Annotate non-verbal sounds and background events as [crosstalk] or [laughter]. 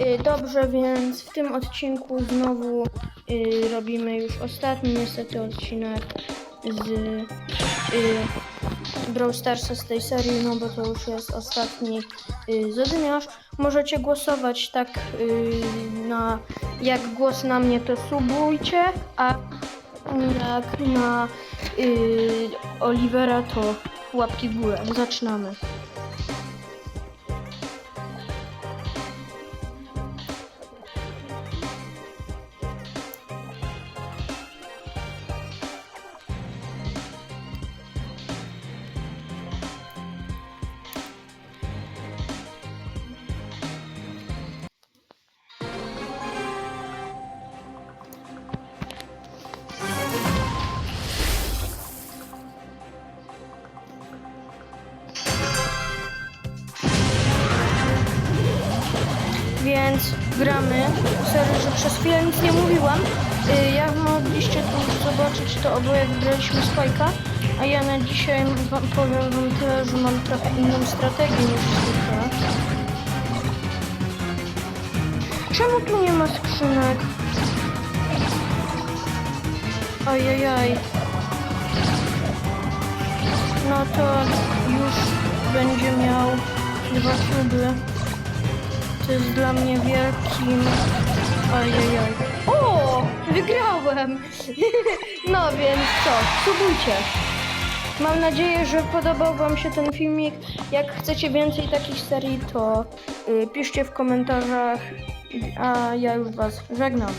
Y, Dobrze, więc w tym odcinku znowu y, robimy już ostatni niestety odcinek z y, Brawl Starsa z tej serii, no bo to już jest ostatni zadymiarz. Możecie głosować tak na jak głos na mnie to subujcie, a jak na Olivera to łapki w górę. Zaczynamy. Więc gramy. Sorry, że przez chwilę nic nie mówiłam. Y, Jak mogliście tu zobaczyć, to oboje wybraliśmy Spajka, a ja na dzisiaj wam, powiem wam tyle, że mam trochę inną strategię niż zwykle. Czemu tu nie ma skrzynek? Ajajaj. No to już będzie miał dwa kluby. To jest dla mnie wielkim... O! Wygrałem! [laughs] No więc co? Subujcie. Mam nadzieję, że podobał Wam się ten filmik. Jak chcecie więcej takich serii, to y, piszcie w komentarzach. A ja już Was żegnam.